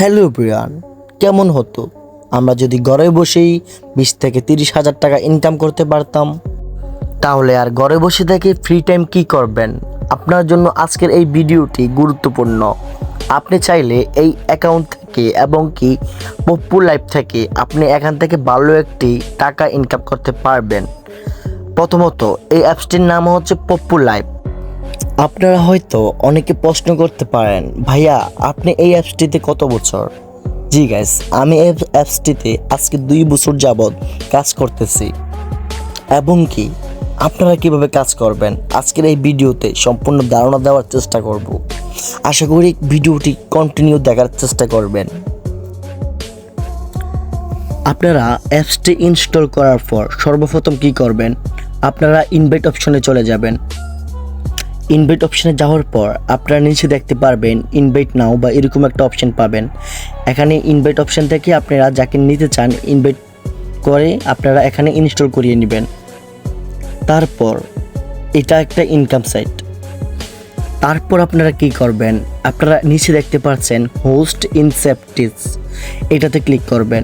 Hello Brian, কেমন হতো? আমরা যদি ঘরে বসেই বিশ থেকে তিরিশ হাজার টাকা ইনকাম করতে পারতাম। তাহলে আর ঘরে বসে থেকে ফ্রি টাইম কি করবেন? আপনার জন্য আজকের এই ভিডিওটি গুরুত্বপূর্ণ। আপনি চাইলে এই অ্যাকাউন্ট থেকে এবং কি পপ্পু লাইফ থেকে আপনি এখান থেকে ভালো একটি টাকা ইনকাম করতে পারবেন। প্রথমত, এই অ্যাপসটির নাম হচ্ছে পপ্পু লাইফ আপনারা হয়তো অনেকে প্রশ্ন করতে পারেন, ভাইয়া, আপনি এই অ্যাপসটিতে কত বছর? জি গাইস আমি এই অ্যাপসটিতে আজকে দুই বছর যাবৎ কাজ করতেছি। এবং কি, আপনারা কীভাবে কাজ করবেন? আজকের এই ভিডিওতে সম্পূর্ণ ধারণা দেওয়ার চেষ্টা করব। আশা করি ভিডিওটি কন্টিনিউ দেখার চেষ্টা করবেন। আপনারা অ্যাপসটি ইনস্টল করার পর সর্বপ্রথম কি করবেন? আপনারা ইনভাইট অপশনে চলে যাবেন। ইনভাইট অপশনে যাওয়ার পর আপনারা নিচে দেখতে পারবেন ইনভাইট নাও বা এরকম একটা অপশন পাবেন। এখানে ইনভাইট অপশন থেকে আপনারা যাকে নিতে চান ইনভাইট করে আপনারা এখানে ইনস্টল করিয়ে নেবেন। তারপর এটা একটা ইনকাম সাইট তারপর আপনারা কি করবেন? আপনারা নিচে দেখতে পাচ্ছেন হোস্ট ইনসেপ্টিস এটাতে ক্লিক করবেন।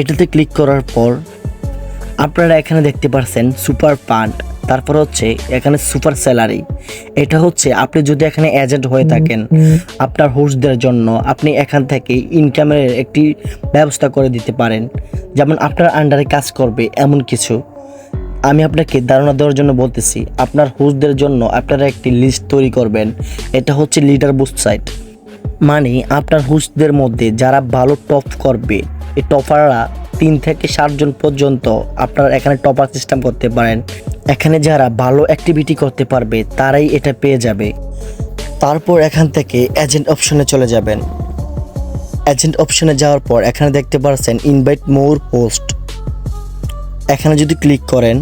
এটাতে ক্লিক করার পর আপনারা এখানে দেখতে পাচ্ছেন সুপার ফান্ড তারপর হচ্ছে এখানে সুপার স্যালারি। এটা হচ্ছে আপনি যদি এখানে এজেন্ট হয়ে থাকেন আপনার হোস্টদের জন্য আপনি এখান থেকে ইনকামের একটি ব্যবস্থা করে দিতে পারেন। যেমন আপনার আন্ডারে কাজ করবে এমন কিছু। আমি আপনাকে ধারণা দেওয়ার জন্য বলতেছি আপনার হোস্টদের জন্য আপনারা একটি লিস্ট তৈরি করবেন। এটা হচ্ছে লিডার বুস্ট সাইট মানে আপনার হোস্টদের মধ্যে যারা ভালো টপ করবে এই টপাররা তিন থেকে সাতজন পর্যন্ত আপনারা এখানে টপার সিস্টেম করতে পারেন। এখানে যারা ভালো অ্যাক্টিভিটি করতে পারবে, তারাই এটা পেয়ে যাবে। তারপর এখান থেকে এজেন্ট অপশনে চলে যাবেন। এজেন্ট অপশনে যাওয়ার পর এখানে দেখতে পাচ্ছেন ইনভাইট মোর পোস্ট এখানে যদি ক্লিক করেন,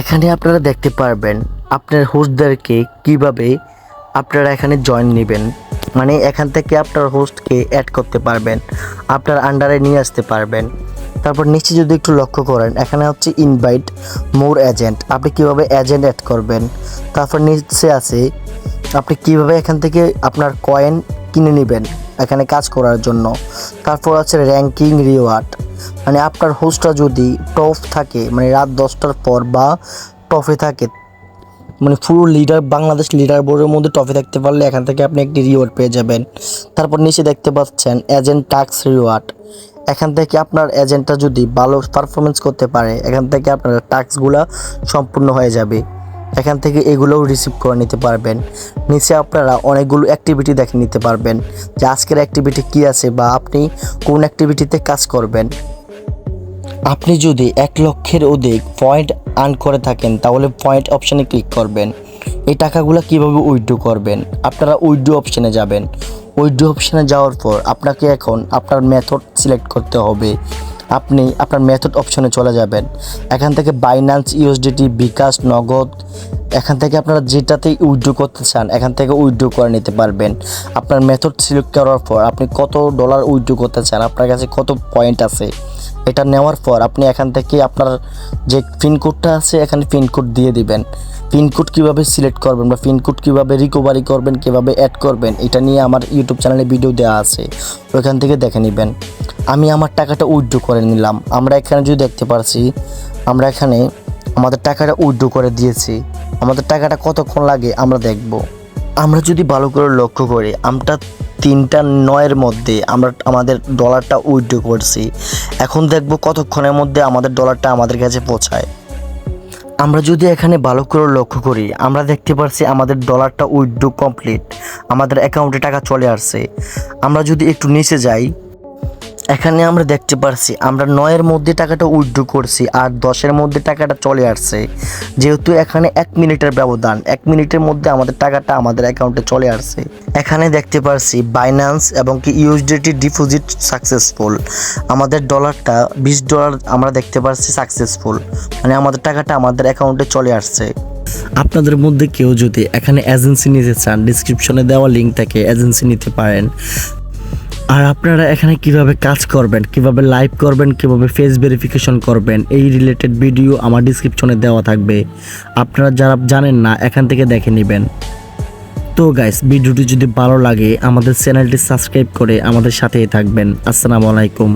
এখানে আপনারা দেখতে পারবেন আপনার হোস্টদেরকে কীভাবে আপনারা এখানে জয়েন নেবেন। মানে এখান থেকে আপনার হোস্টকে অ্যাড করতে পারবেন, আপনার আন্ডারে নিয়ে আসতে পারবেন। তারপর নিচে যদি একটু লক্ষ্য করেন, এখানে হচ্ছে ইনভাইট মোর এজেন্ট আপনি কীভাবে এজেন্ট অ্যাড করবেন? তারপর নিচে আছে, আপনি কীভাবে এখান থেকে আপনার কয়েন কিনে নেবেন এখানে কাজ করার জন্য। তারপর আছে র্যাঙ্কিং রিওয়ার্ড মানে আপনার হোস্টটা যদি টপ থাকে মানে রাত দশটার পর বা টপে থাকে মানে পুরো লিডার বাংলাদেশ লিডার বোর্ডের মধ্যে টপে থাকতে পারলে এখান থেকে আপনি একটি রিওয়ার্ড পেয়ে যাবেন। তারপর নিচে দেখতে পাচ্ছেন এজেন্ট টাক্স রিওয়ার্ড এখান থেকে আপনার এজেন্টটা যদি ভালো পারফরমেন্স করতে পারে, এখান থেকে আপনার টাস্কগুলো সম্পূর্ণ হয়ে যাবে। এখান থেকে এগুলোও রিসিভ করে নিতে পারবেন। নিচে আপনারা অনেকগুলো অ্যাক্টিভিটি দেখে নিতে পারবেন যে আজকের অ্যাক্টিভিটি কী আছে বা আপনি কোন অ্যাক্টিভিটিতে কাজ করবেন। আপনি যদি এক লক্ষের অধিক পয়েন্ট আর্ন করে থাকেন, তাহলে পয়েন্ট অপশানে ক্লিক করবেন। এই টাকাগুলো কীভাবে উইথড্র করবেন? আপনারা উইথড্র অপশানে যাবেন। উইথড্র অপশানে যাওয়ার পর আপনাকে এখন আপনার মেথড সিলেক্ট করতে হবে। আপনি আপনার মেথড অপশনে চলে যাবেন। এখান থেকে বাইন্যান্স ইউএসডিটি বিকাশ নগদ, এখান থেকে আপনারা যেটাতেই উইথড্র করতে চান, এখান থেকে উইথড্র করে নিতে পারবেন। আপনার মেথড সিলেক্ট করার পর আপনি কত ডলার উইথড্র করতে চান, আপনার কাছে কত পয়েন্ট আছে? এটা নেওয়ার পর আপনি এখান থেকে আপনার যে পিনকোডটা আছে, এখানে পিনকোড দিয়ে দিবেন। পিনকোড কীভাবে সিলেক্ট করবেন বা পিনকোড কীভাবে রিকভারি করবেন, কীভাবে অ্যাড করবেন, এটা নিয়ে আমার ইউটিউব চ্যানেলে ভিডিও দেওয়া আছে। ওইখান থেকে দেখে নেবেন। আমি আমার টাকাটা উইথড্র করে নিলাম। আমরা এখানে যদি দেখতে পারছি, আমরা এখানে আমাদের টাকাটা উইথড্র করে দিয়েছি। আমাদের টাকাটা কতক্ষণ লাগে আমরা দেখব। আমরা যদি ভালো করে লক্ষ্য করি আমরা তিনটা নয়ের মধ্যে আমরা আমাদের ডলারটা উইথড্র করছি। এখন দেখব কতক্ষণের মধ্যে আমাদের ডলারটা আমাদের কাছে পৌঁছায়। আমরা যদি এখানে ভালো করে লক্ষ্য করি, আমরা দেখতে পারছি আমাদের ডলারটা উইথড্র কমপ্লিট, আমাদের অ্যাকাউন্টে টাকা চলে আসছে। আমরা যদি একটু নিচে যাই এখানে আমরা দেখতে পারছি, আমরা নয়ের মধ্যে টাকাটা উইথড্র করছি আর দশের মধ্যে টাকাটা চলে আসছে। যেহেতু এখানে এক মিনিটের ব্যবধান, এক মিনিটের মধ্যে আমাদের টাকাটা আমাদের অ্যাকাউন্টে চলে আসছে। এখানে দেখতে পারছি বাইন্যান্স এবং কি ইউএসডিটি ডিপোজিট সাকসেসফুল আমাদের ডলারটা বিশ ডলার আমরা দেখতে পারছি সাকসেসফুল মানে আমাদের টাকাটা আমাদের অ্যাকাউন্টে চলে আসছে। আপনাদের মধ্যে কেউ যদি এখানে এজেন্সি নিতে চান ডিসক্রিপশনে দেওয়া লিঙ্ক থেকে এজেন্সি নিতে পারেন। আর আপনারা এখানে কীভাবে কাজ করবেন, কীভাবে লাইভ করবেন, কীভাবে ফেস ভেরিফিকেশন করবেন, এই রিলেটেড ভিডিও আমার ডিসক্রিপশনে দেওয়া থাকবে। আপনারা যারা জানেন না, এখান থেকে দেখে নেবেন। তো গাইস ভিডিওটি যদি ভালো লাগে, আমাদের চ্যানেলটি সাবস্ক্রাইব করে আমাদের সাথেই থাকবেন। আসসালামু আলাইকুম।